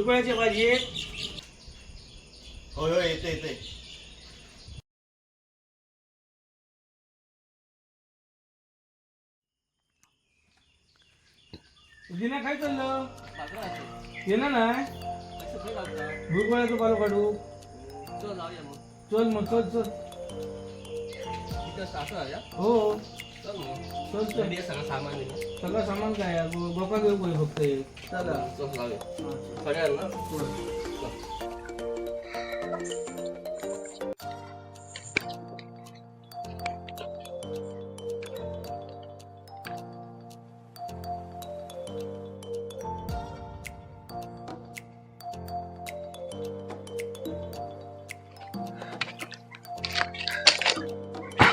सुरकुळ्याची भाजी आहे. होय होय येते येते दिना काय चाललं? ये ना नाही भुरकुळ्याचं पालो काढू. चल मग. चल चल हो. चल चल सगळं सामान काय आहे? गोका घेऊ काय फक्त एक. चला.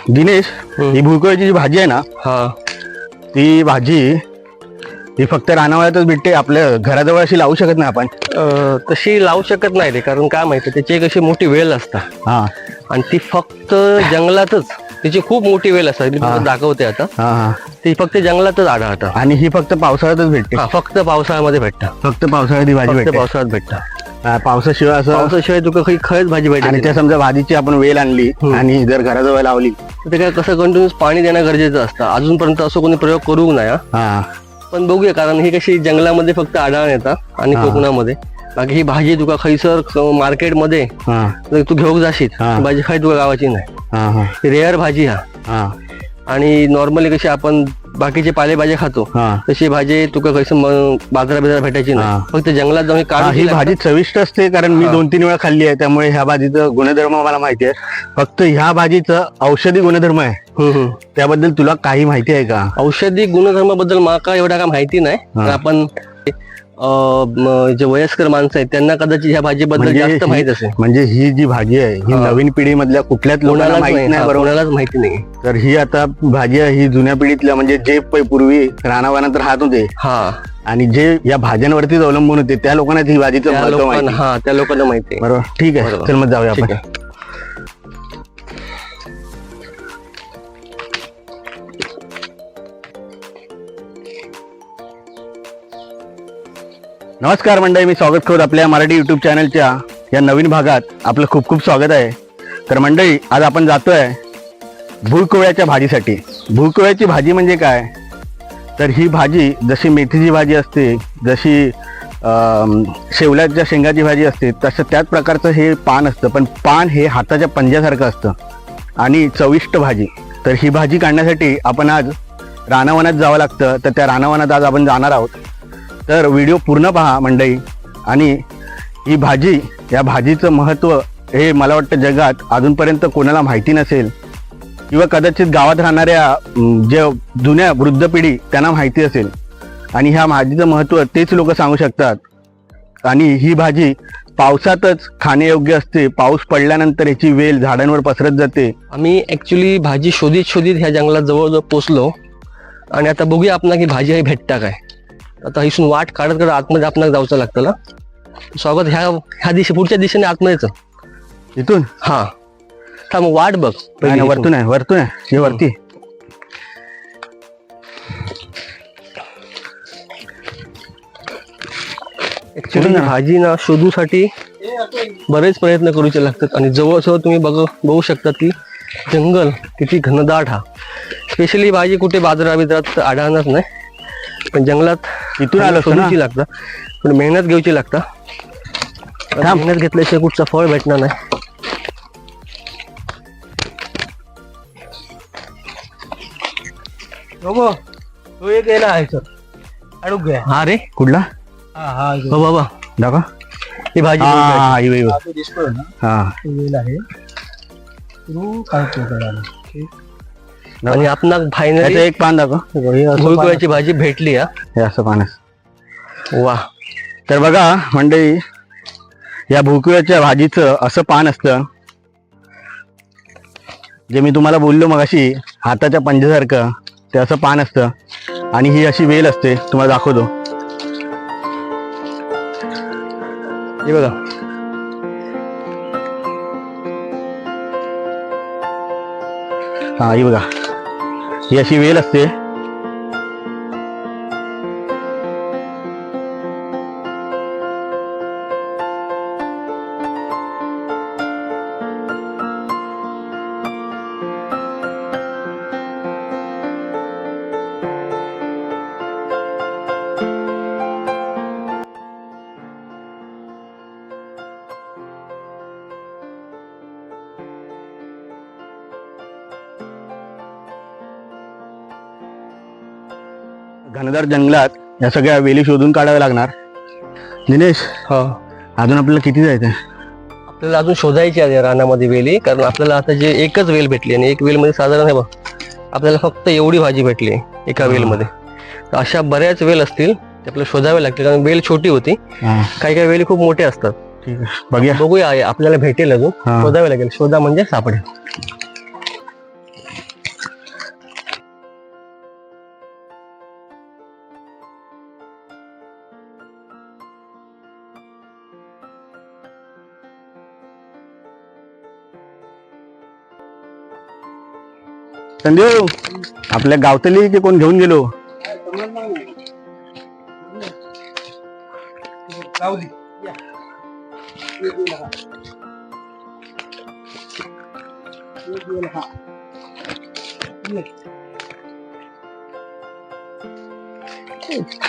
दिनेश ही भुरकळची जी भाजी आहे ना हा. ती भाजी ही फक्त रानावळ्यातच भेटते आपल्या घराजवळ अशी लावू शकत नाही आपण. अं, तशी लावू शकत नाही रे कारण काय माहिती त्याची एक अशी मोठी वेल असता. हा. आणि ती फक्त जंगलातच तिची खूप मोठी वेल असतात मी तुम्हाला दाखवते आता. हा हा. ती फक्त जंगलातच आढळतात आणि ही फक्त पावसाळ्यातच भेटते. हा फक्त पावसाळ्यामध्ये भेटतात फक्त पावसाळ्यात ही भाजी फक्त भेटते. पावसाळ्यात भेटतात हा, पावसाशिवाय असं पावसाशिवाय तुका काही खरंच भाजी आणि भेटते त्या समजा भाजीची आपण वेल आणली आणि जर घराजवळ लावली ते काय कसं कंटिन्यूस पाणी देणं गरजेचं असतं. अजूनपर्यंत असं कोणी प्रयोग करू नये हा. हा. पण बघूया कारण ही कशी जंगलामध्ये फक्त आढळून येतात आणि कोकणामध्ये. बाकी ही भाजी तुका खैसर मार्केटमध्ये हा. जर तू घेऊन जाशील हा. ही भाजी खाय तुका गावाची नाही. हा हा. रेअर भाजी हा. हा. आणि नॉर्मली कशी आपण बाकीचे पालेभाज्या खातो हा तशी भाजी तुका कसं बाजारा बिजारा भेटायची हा. नाही फक्त जंगलात जाऊन हा, काढून ही भाजी चविष्ट असते कारण मी. दोन तीन वेळा खाल्ली आहे त्यामुळे ह्या भाजीचं गुणधर्म मला माहिती आहे फक्त ह्या भाजीचं औषधी गुणधर्म आहे. त्याबद्दल तुला काही माहिती आहे का औषधी गुणधर्माबद्दल मला काय एवढा काय माहिती नाही हा. पण आपण जे वयस्कर माणसं आहेत त्यांना कदाचित ह्या भाजीबद्दल म्हणजे जास्त माहीत असेल. म्हणजे ही जी भाजी आहे ही. नवीन पिढीमधल्या कुठल्याच लोकांना कोणालाच माहीत नाही. कोणालाच माहिती नाही. तर ही आता भाजी आहे ही जुन्या पिढीतल्या म्हणजे जे पूर्वी रानावनात राहत होते. हा. आणि जे या भाज्यांवरतीच अवलंबून होते त्या लोकांना ही भाजीचं महत्त्व हा त्या लोकांना माहिती आहे. बरोबर. ठीक आहे. चल मग जाऊया आपण. नमस्कार मंडळी मी स्वागत करत आपल्या मराठी युट्यूब चॅनलच्या या नवीन भागात. आपलं खूप खूप स्वागत आहे. तर मंडळी आज आपण जातो आहे भुईकोळ्याच्या भाजीसाठी. भुईकोळ्याची भाजी म्हणजे काय? तर ही भाजी जशी मेथीची भाजी असते जशी शेवल्याच्या शेंगाची भाजी असते तसं त्याच प्रकारचं हे पान असतं. पण पान हे हाताच्या पंज्यासारखं असतं. आणि चविष्ट भाजी. तर ही भाजी काढण्यासाठी आपण आज रानावनात जावं लागतं. तर त्या रानावनात आज आपण जाणार आहोत. तर व्हिडिओ पूर्ण पहा मंडई आणि ही भाजी या भाजीचं महत्त्व हे मला वाटतं जगात अजूनपर्यंत कोणाला माहिती नसेल. किंवा कदाचित गावात राहणाऱ्या ज्या जे जुन्या वृद्ध पिढी त्यांना माहिती असेल. आणि ह्या भाजीचं महत्त्व तेच लोक सांगू शकतात. आणि ही भाजी पावसातच खाण्यायोग्य असते. पाऊस पडल्यानंतर याची वेल झाडांवर पसरत जाते. आम्ही ॲक्च्युली भाजी शोधित शोधित ह्या जंगलात जवळजवळ पोचलो. आणि आता बघूया आपण की भाजी आहे भेटता काय. आता इथून वाट काढत काढत आतमध्ये आपल्याला जाऊचं लागतं ना? स्वागत ह्या ह्या दिशे पुढच्या दिशेने आतमध्येच इथून? हा. थांब वाट बघ. नाही. वरतून आहे वरतून आहे. हे वरती. ऍक्च्युली भाजी ना शोधूसाठी बरेच प्रयत्न करूचे लागतात. आणि जवळजवळ तुम्ही बघ बघू शकता की जंगल किती घनदाट हा. स्पेशली भाजी कुठे बाजारा बिजारात आढळणार नाही. पण जंगलात इथून आलो? शोधूची लागतं. पण मेहनत घ्यायची लागतं. मेहनत घेतल्याशिवाय कुठचं फळ भेटणार नाही. बघू. तो एक यायला आहे सर अडूक घ्या हा रे कुठला? हा हा हो. बाबा. दाखवा. ही भाजी हा. हा, ही, ही, ही. हा, हा तो आहे. तो. आणि आपण याचं फायनली एक पान दाखव. भुईकोळ्याची भाजी भेटली हा. हे असं पान आहे. वा. तर बघा मंडळी या भुकव्याच्या भाजीचं असं पान असतं जे मी तुम्हाला बोललो मग अशी हाताच्या पंजासारखं ते असं पान असतं. आणि ही अशी वेल असते तुम्हाला दाखवतो. हे बघा. हा ही बघा. ही अशी वेल असते. घनदार जंगलात या सगळ्या वेली शोधून काढाव्या लागणार. दिनेश हा. अजून आपल्याला किती जायचं आपल्याला अजून शोधायची आहे रानामध्ये वेली कारण आपल्याला आता जे एकच वेल भेटली आणि एक वेलमध्ये साधारण आहे बघ आपल्याला फक्त एवढी भाजी भेटली एका. वेलमध्ये. तर अशा बऱ्याच वेल असतील ते आपल्याला शोधावे लागतील कारण वेल छोटी होती. काही काही वेली खूप मोठ्या असतात. बघूया. बघूया आपल्याला भेटेल अजून. शोधावे लागेल. शोधा म्हणजे सापडेल. संदेव आपल्या गावतली की कोण घेऊन गेलो?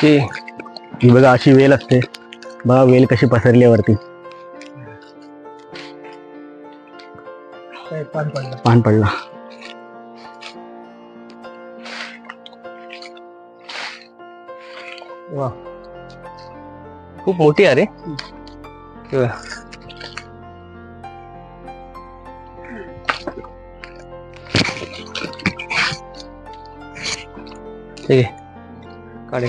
ते ही बघा अशी वेल असते. बघा वेल कशी पसरली वरती. पान पडला. वा खूप मोठी आहे रे हे बघ. ठीक आहे काढ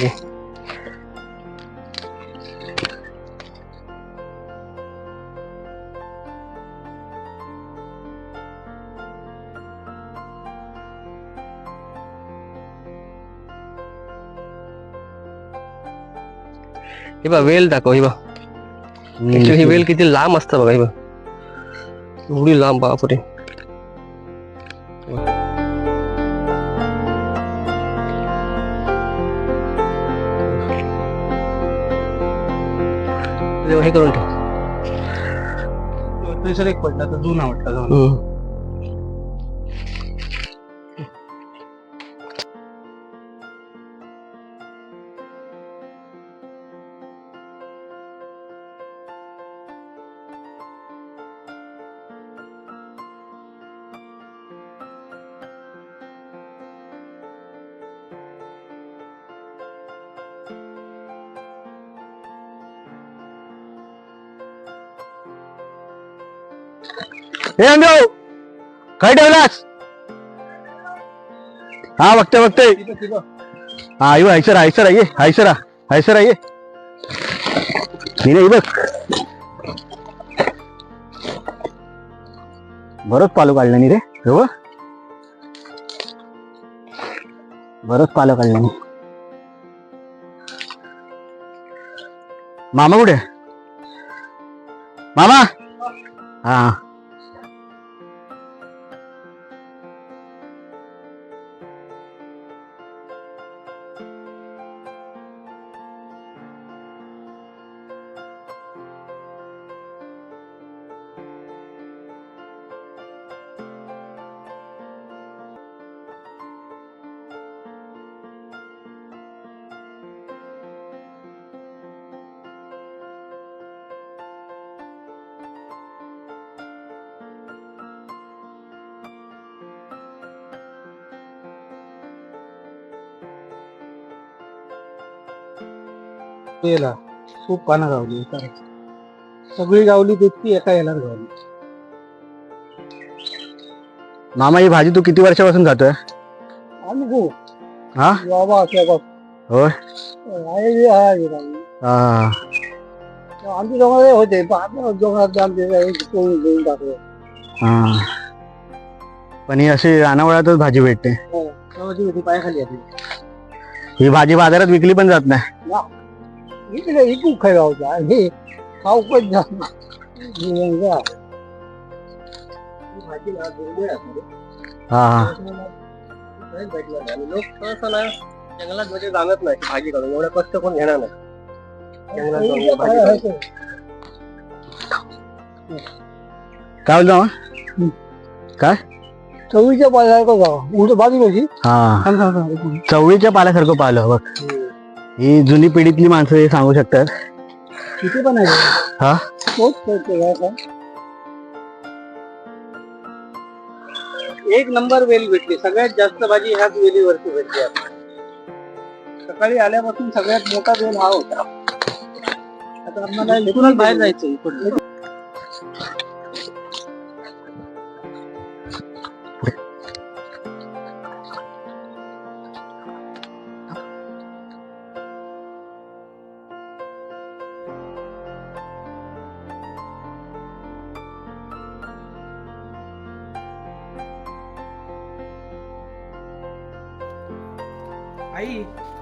हे बघ वेल दाखव हे बघ. Actually ही वेल किती लांब असतं बघा हे बघ. एवढी लांब बापरे. हे करून ठेव. एक पडला तर जुना वाटला हे अंदेव काय ठेवलास? हा बघते बघते. हा इव हायसर हायसर आहे हायसर हायसर आहे नाही बघ. बरंच पालो काढलं नाही रे हो बरंच पालो काढलं नाही. मामा कुठे? मामा? हा. याला खूप पानं गावली एका. सगळी गावली तितकी एका याला गावली. मामा ही भाजी तू किती वर्षापासून खातोय? आम्ही हो हा? बाबा असल्या बघ होय? आहे बी आहे बी गावली. हा. आमचे जवळ होते पण आता जवळात आमचे काही कोणी घेऊन टाकले. हा. पण ही अशी अनावळातच भाजी भेटते. तेव्हाची होती पायाखाली आली. ही भाजी बाजारात विकली पण जात नाही. इकडे इकू खाय गावचा हे जात नाही हे. लोक सहसा ना जंगलात म्हणजे जाणत नाही भाजी काढून एवढं कष्ट कोण घेणार नाही जंगलात जाऊन भाजी काढून. काय बोलतो मामा चवीच्या पाल्यासारखं जावं उलट बाजू कशी हा. चवळीच्या पाल्यासारखं पाहिलं बघ ही जुनी पिढीतली माणसं हे सांगू शकतात. किती पण आहे हा? तोच करतो का आता? एक नंबर वेल भेटली. सगळ्यात जास्त भाजी ह्याच वेलीवरती भेटली आपल्याला. सकाळी आल्यापासून सगळ्यात मोठा बेल हा होता. आता आम्हाला बाहेर जायचं आई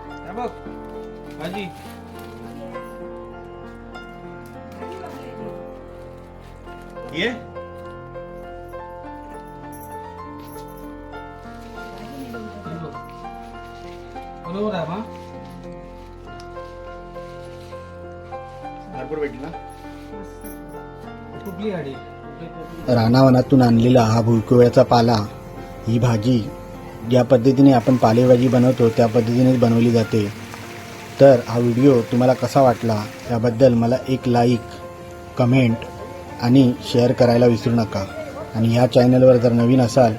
हे बघ भाजी. ये. बरोबर आहे मग भरपूर भेटली ना? कुठली गाडी? रानावनातून आणलेला हा भुरकुळ्याचा पाला ही भाजी ज्या पद्धतीने आपण पालेभाजी बनवतो त्या पद्धतीनेच बनवली जाते. तर हा व्हिडिओ तुम्हाला कसा वाटला याबद्दल मला एक लाईक कमेंट आणि शेअर करायला विसरू नका. आणि ह्या चॅनलवर जर नवीन असाल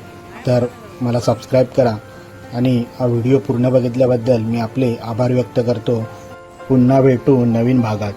तर मला सबस्क्राईब करा. आणि हा व्हिडिओ पूर्ण बघितल्याबद्दल मी आपले आभार व्यक्त करतो. पुन्हा भेटू नवीन भागात.